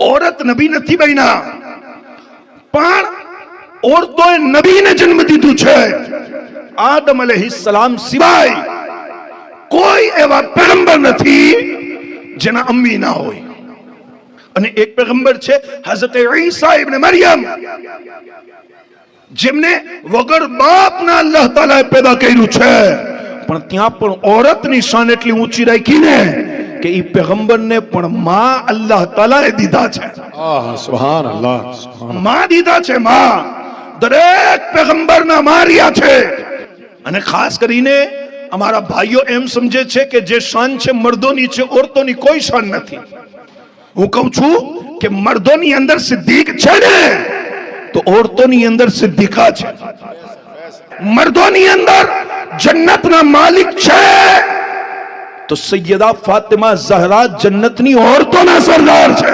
ઓરત નબી નથી બન્યા પણ ઓરતોએ નબીને જન્મ દીધું છે આદમ સલામ સિવાય કોઈ એવા પેગંબર નથી જેના અમ્મી ના હોય અને એક પેગંબર છે હઝરત ઈસા ઇબ્ન મરિયમ જેમને વગર બાપના અલ્લાહ તાલાએ પેદા કર્યું છે પણ ત્યાં પણ ઓરતની શાન એટલી ઊંચી રાખી ને કે એ પેગંબરને પણ માં અલ્લાહ તાલાએ દીધા છે. અલ્લાહમાં દીધા છે માં. દરેક પેગંબરના માર્યા છે. અને ખાસ કરીને અમારા ભાઈઓ એમ સમજે છે કે જે શાન છે મર્દોની છે ઓરતોની કોઈ શાન નથી. હું કહું છું કે મર્દોની અંદર સિદ્દીક છે ને તો ઓરતોની અંદર સિદ્દીકા છે. મર્દોની અંદર જન્નતના માલિક છે. તો સૈયદા ફાતિમા ઝહરા જન્નતની ઓરતોના સરદાર છે.